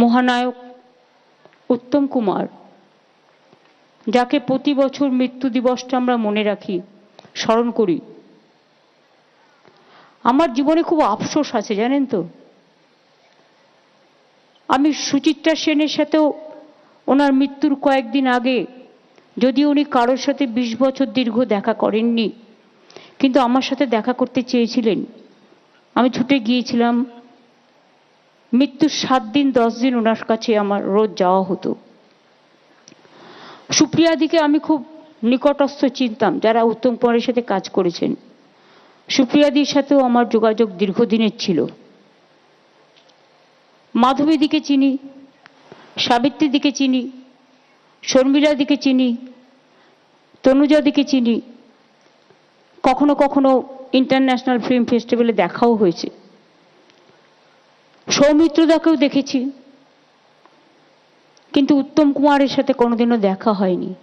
মহানায়ক উত্তম কুমার, যাকে প্রতি বছর মৃত্যু দিবসটা আমরা মনে রাখি, স্মরণ করি। আমার জীবনে খুব আফসোস আছে, জানেন তো? আমি সুচিত্রা সেনের সাথেও ওনার মৃত্যুর কয়েকদিন আগে যদি উনি কারোর সাথে বিশ বছর দীর্ঘ দেখা করেননি, কিন্তু আমার সাথে দেখা করতে চেয়েছিলেন। আমি ছুটে গিয়েছিলাম মৃত্যুর সাত দিন, দশ দিন ওনার কাছে আমার রোজ যাওয়া হতো। সুপ্রিয়াদিকে আমি খুব নিকটস্থ চিনতাম, যারা উত্তম কুমারের সাথে কাজ করেছেন। সুপ্রিয়াদির সাথেও আমার যোগাযোগ দীর্ঘদিনের ছিল। মাধবীদিকে চিনি, সাবিত্রী দিকে চিনি, শর্মিলা দিকে চিনি, তনুজা দিকে চিনি। কখনো কখনো ইন্টারন্যাশনাল ফিল্ম ফেস্টিভ্যালে দেখাও হয়েছে। সৌমিত্রদাকেও দেখেছি। কিন্তু উত্তম কুমারের সাথে কোনোদিনও দেখা হয়নি।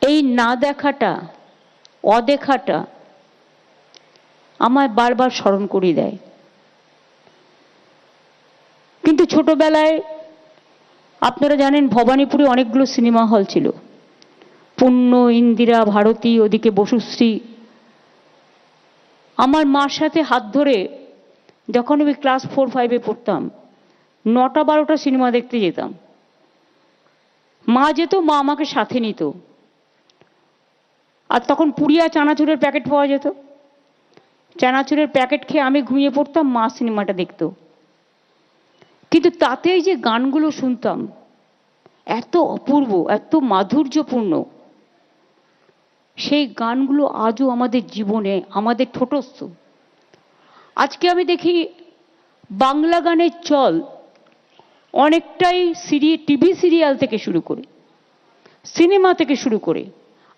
এই না দেখাটা, অদেখাটা আমায় বারবার স্মরণ করিয়ে দেয়। কিন্তু ছোটবেলায়, আপনারা জানেন ভবানীপুরে অনেকগুলো সিনেমা হল ছিল। পুণ্য, ইন্দিরা, ভারতী, ওদিকে বসুশ্রী। আমার মার সাথে হাত ধরে যখন আমি ক্লাস ফোর ফাইভে পড়তাম, নটা, বারোটা সিনেমা দেখতে যেতাম। মা যেত, মা আমাকে সাথে নিত। আর তখন পুড়িয়া চানাচুরের প্যাকেট পাওয়া যেত। চানাচুরের প্যাকেট খেয়ে আমি ঘুমিয়ে পড়তাম, মা সিনেমাটা দেখতো। কিন্তু তাতেই যে গানগুলো শুনতাম, এত অপূর্ব, এত মাধুর্যপূর্ণ, সেই গানগুলো আজও আমাদের জীবনে, আমাদের ঠোঁটস্থ। আজকে আমি দেখি বাংলা গানের চল অনেকটাই সিরি, টিভি সিরিয়াল থেকে শুরু করে, সিনেমা থেকে শুরু করে,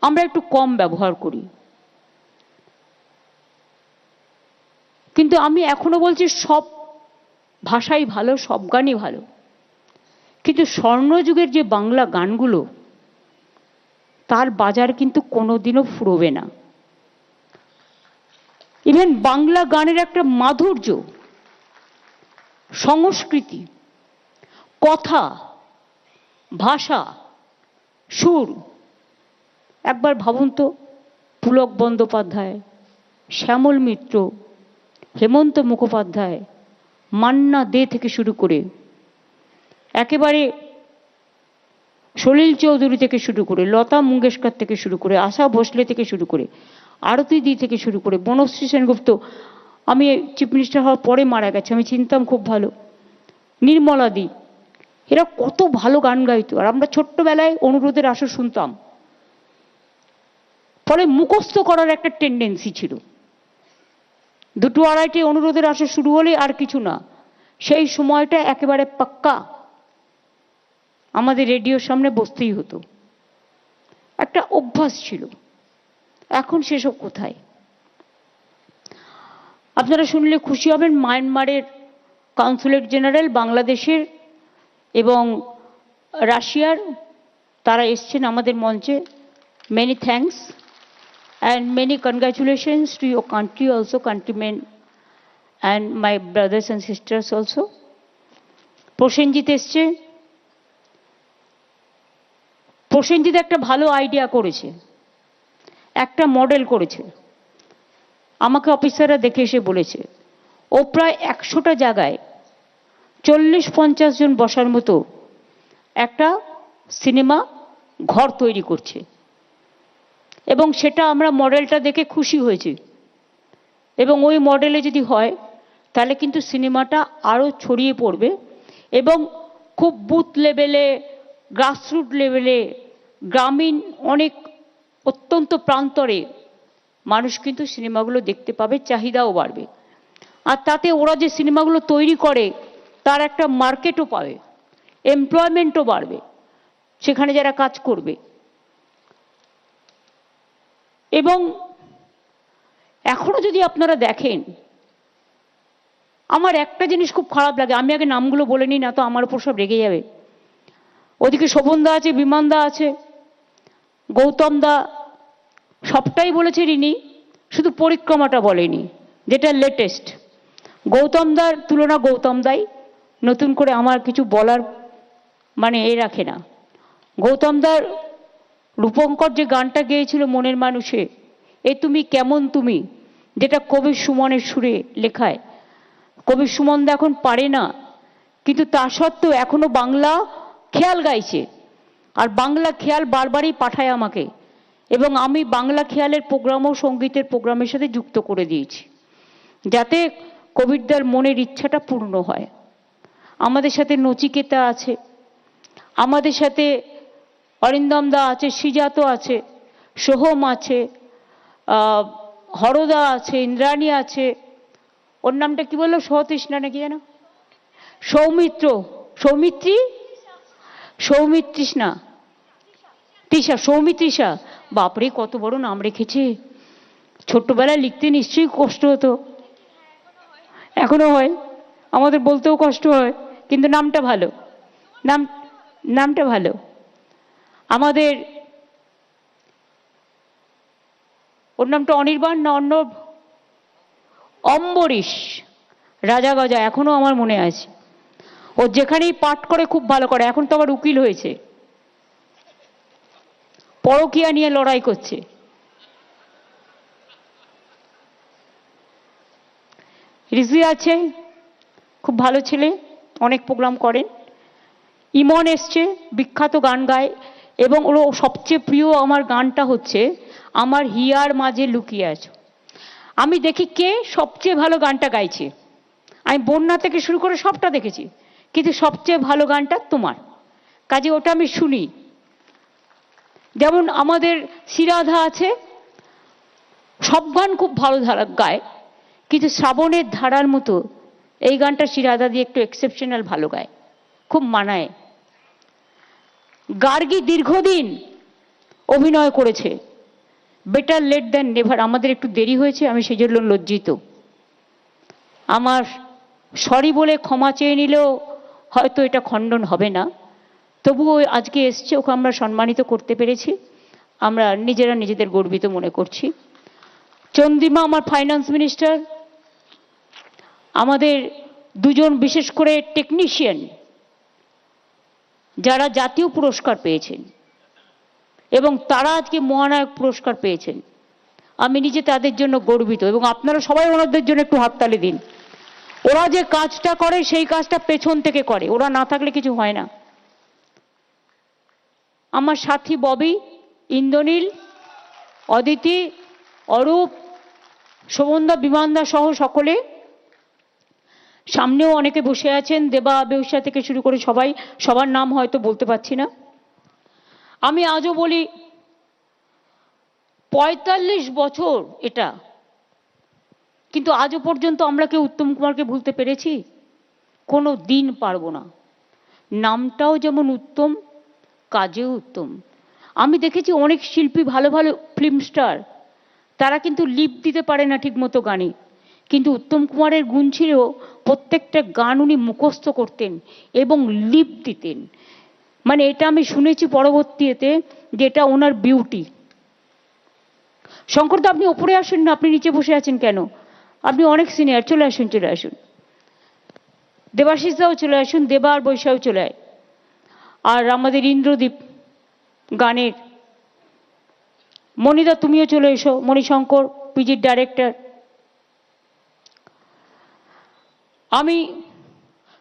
আমরা একটু কম ব্যবহার করি। কিন্তু আমি এখনও বলছি সব ভাষাই ভালো, সব গানই ভালো। কিন্তু স্বর্ণযুগের যে বাংলা গানগুলো, তার বাজার কিন্তু কোনোদিনও ফুরবে না। ইভেন বাংলা গানের একটা মাধুর্য, সংস্কৃতি, কথা, ভাষা, সুর। একবার ভাবুন তো, পুলক বন্দ্যোপাধ্যায়, শ্যামল মিত্র, হেমন্ত মুখোপাধ্যায়, মান্না দে থেকে শুরু করে, একেবারে সলিল চৌধুরী থেকে শুরু করে, লতা মঙ্গেশকর থেকে শুরু করে, আশা ভোসলে থেকে শুরু করে আরতি দি থেকে শুরু করে, বনশ্রী সেনগুপ্ত, আমি চিফ মিনিস্টার হওয়ার পরে মারা গেছে, আমি চিনতাম খুব ভালো। নির্মলা দি, এরা কত ভালো গান গাইতো, আর আমরা ছোট্টবেলায় অনুরোধের আসর শুনতাম। ফলে মুখস্থ করার একটা টেন্ডেন্সি ছিল। দুটো আড়াইটে অনুরোধের আসর শুরু হলে আর কিছু না, সেই সময়টা একেবারে পাক্কা। আমাদের রেডিওর সামনে বসতেই হতো। একটা অভ্যাস ছিল। এখন সেসব কোথায়? আপনারা শুনলে খুশি হবেন, মায়ানমারের কনসুলেট জেনারেল, বাংলাদেশের এবং রাশিয়ার, তারা এসছেন আমাদের মঞ্চে। Many thanks and many congratulations to your country also countrymen and my brothers and sisters also Prosenjit এসছে। প্রসেনজিৎ একটা ভালো আইডিয়া করেছে। একটা মডেল করেছে। আমাকে অফিসাররা দেখে এসে বলেছে, ও প্রায় একশোটা জায়গায় চল্লিশ পঞ্চাশ জন বসার মতো একটা সিনেমা ঘর তৈরি করছে। এবং সেটা আমরা মডেলটা দেখে খুশি হয়েছি। এবং ওই মডেলে যদি হয়, তাহলে কিন্তু সিনেমাটা আরও ছড়িয়ে পড়বে এবং খুব বুথ লেভেলে গ্রাসরুট লেভেলে গ্রামীণ অনেক অত্যন্ত প্রান্তরে মানুষ কিন্তু সিনেমাগুলো দেখতে পাবে, চাহিদাও বাড়বে। আর তাতে ওরা যে সিনেমাগুলো তৈরি করে, তার একটা মার্কেটও পাবে এমপ্লয়মেন্টও বাড়বে, সেখানে যারা কাজ করবে। এবং এখনও যদি আপনারা দেখেন, আমার একটা জিনিস খুব খারাপ লাগে, আমি আগে নামগুলো বলে নিই, না তো আমার উপর সব রেগে যাবে। ওদিকে শোভনদা আছে, বিমানদা আছে গৌতম দা সবটাই বলেছে রিনি শুধু পরিক্রমাটা বলেনি, যেটা লেটেস্ট গৌতম দার তুলনা গৌতম দাই, নতুন করে আমার কিছু বলার মানে এ রাখে না। গৌতম দার রূপঙ্কর যে গানটা গেয়েছিল মনের মানুষে, এ তুমি কেমন তুমি? যেটা কবি সুমনের সুরে লেখায়। কবি সুমন দা এখন পারে না, কিন্তু তা সত্ত্বেও এখনও বাংলা খেয়াল গাইছে। আর বাংলা খেয়াল বারবারই পাঠায় আমাকে। এবং আমি বাংলা খেয়ালের প্রোগ্রাম ও সঙ্গীতের প্রোগ্রামের সাথে যুক্ত করে দিয়েছি, যাতে কবিরদার মনের ইচ্ছাটা পূর্ণ হয়। আমাদের সাথে নচিকেতা আছে, আমাদের সাথে অরিন্দম দা আছে, সিজাতো আছে, সোহম আছে হরদা আছে, ইন্দ্রাণী আছে, ওর নামটা কি বলল? সতৃষ্ণা নাকি যেন? সৌমিত্র, সৌমিত্রী? সৌমিত্রিষ্ণা। তৃষা সৌমিত্রিষা বাপরে কত বড় নাম রেখেছে। ছোট্টবেলায় লিখতে নিশ্চয়ই কষ্ট হতো। এখনও হয়। আমাদের বলতেও কষ্ট হয়, কিন্তু নামটা ভালো। নাম, নামটা ভালো। আমাদের, ওর নামটা অনির্বাণ না অন্য, অম্বরীশ, রাজা গজা, এখনও আমার মনে আছে। ও যেখানেই পাঠ করে খুব ভালো করে, এখন তো আবার উকিল হয়েছে। পরকিয়া নিয়ে লড়াই করছে। রিজি আছে, খুব ভালো ছেলে, অনেক প্রোগ্রাম করেন। ইমন এসছে, বিখ্যাত গান গায় এবং ওর সবচেয়ে প্রিয় আমার গানটা হচ্ছে, আমার হিয়ার মাঝে লুকিয়ে আছো। আমি দেখি কে সবচেয়ে ভালো গানটা গাইছে। আমি বন্যা থেকে শুরু করে সবটা দেখেছি, কিন্তু সবচেয়ে ভালো গানটা তোমার। কাজে ওটা আমি শুনি। যেমন আমাদের সিরাধা আছে সব গান খুব ভালো ধারা গায়, কিন্তু শ্রাবণের ধারার মতো এই গানটা সিরাধা দিয়ে একটু এক্সেপশনাল ভালো গায়, খুব মানায়। গার্গী দীর্ঘদিন অভিনয় করেছে, বেটার লেট দ্যান নেভার, আমাদের একটু দেরি হয়েছে, আমি সেই জন্য লজ্জিত। আমার সরি বলে ক্ষমা চেয়ে নিলেও হয়তো এটা খণ্ডন হবে না। তবুও আজকে এসছে, ওকে আমরা সম্মানিত করতে পেরেছি। আমরা নিজেরা নিজেদের গর্বিত মনে করছি। চন্দ্রিমা আমার ফাইন্যান্স মিনিস্টার আমাদের দুজন বিশেষ করে টেকনিশিয়ান যারা জাতীয় পুরস্কার পেয়েছেন এবং তারা আজকে মহানায়ক পুরস্কার পেয়েছেন। আমি নিজে তাদের জন্য গর্বিত এবং আপনারা সবাই ওনাদের জন্য একটু হাততালি দিন। ওরা যে কাজটা করে, সেই কাজটা পেছন থেকে করে। ওরা না থাকলে কিছু হয় না। আমার সাথী ববি, ইন্দ্রনীল, অদিতি, অরূপ, শোভনদা, বিমানদা সহ সকলে। সামনেও অনেকে বসে আছেন, দেবা বেউসা থেকে শুরু করে সবাই, সবার নাম হয়তো বলতে পারছি না। আমি আজও বলি, পঁয়তাল্লিশ বছর এটা। কিন্তু আজও পর্যন্ত আমরা কেউ উত্তম কুমারকে ভুলতে পেরেছি? কোনো দিন পারব না। নামটাও যেমন উত্তম কাজেও উত্তম। আমি দেখেছি অনেক শিল্পী ভালো ভালো ফিল্ম স্টার তারা কিন্তু লিপ দিতে পারে না ঠিকমতো গানে। কিন্তু উত্তম কুমারের গুণ ছিল প্রত্যেকটা গান উনি মুখস্থ করতেন এবং লিপ দিতেন। মানে এটা আমি শুনেছি পরবর্তীতে যে এটা ওনার বিউটি শঙ্করদা আপনি ওপরে আসুন না, আপনি নিচে বসে আছেন কেন? আপনি অনেক সিনিয়র চলে আসুন চলে আসুন। দেবাশিস দাও চলে আসুন, দেবা আর বৈশাও চলে আয়। আর আমাদের ইন্দ্রদীপ গানের। মণিদা, তুমিও চলে এসো। মণিশঙ্কর, পিজির ডাইরেক্টর আমি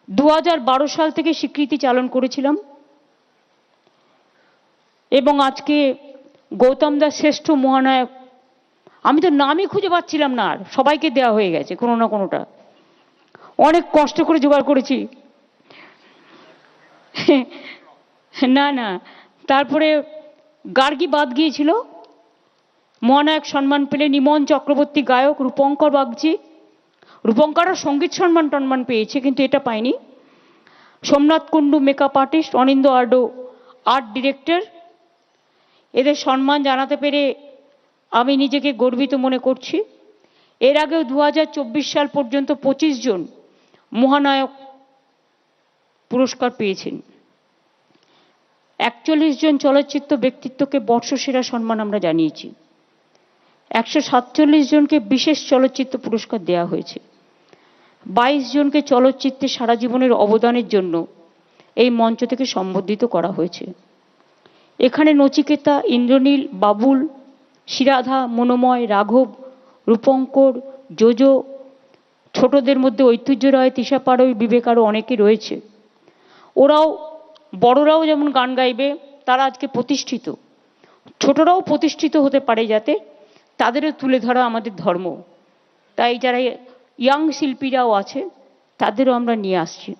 দু হাজার বারো সাল থেকে স্বীকৃতি চালন করেছিলাম। এবং আজকে গৌতম দাস শ্রেষ্ঠ মহানায়ক। আমি তো নামই খুঁজে পাচ্ছিলাম না আর। সবাইকে দেওয়া হয়ে গেছে কোনো না কোনোটা। অনেক কষ্ট করে জোগাড় করেছি। না না। তারপরে গার্গী বাদ গিয়েছিল। মহানায়ক সম্মান পেলে নিমন চক্রবর্তী গায়ক রূপঙ্কর বাগজি রূপঙ্করও সংগীত সম্মান টন্মান পেয়েছে, কিন্তু এটা পায়নি। সোমনাথ কুণ্ডু মেকআপ আর্টিস্ট অনিন্দ আর্ডো আর্ট ডিরেক্টর এদের সম্মান জানাতে পেরে আমি নিজেকে গর্বিত মনে করছি। এর আগেও দু হাজার চব্বিশ সাল পর্যন্ত পঁচিশ জন মহানায়ক পুরস্কার পেয়েছেন। একচল্লিশ জন চলচ্চিত্র ব্যক্তিত্বকে বর্ষসেরা সম্মান আমরা জানিয়েছি। একশো সাতচল্লিশ জনকে বিশেষ চলচ্চিত্র পুরস্কার দেওয়া হয়েছে। বাইশ জনকে চলচ্চিত্রে সারা জীবনের অবদানের জন্য এই মঞ্চ থেকে সম্বর্ধিত করা হয়েছে। এখানে নচিকেতা, ইন্দ্রনীল, বাবুল শিরাধা মনোময়, রাঘব, রূপঙ্কর যোজো ছোটদের মধ্যে ঐতিহ্য রায় তিশা পাড়ই, বিবেক আরও অনেকে রয়েছে। ওরাও বড়রাও যেমন গান গাইবে, তারা আজকে প্রতিষ্ঠিত। ছোটরাও প্রতিষ্ঠিত হতে পারে যাতে তাদেরও তুলে ধরা আমাদের ধর্ম। তাই যারা ইয়াং শিল্পীরাও আছে, তাদেরও আমরা নিয়ে আসছি।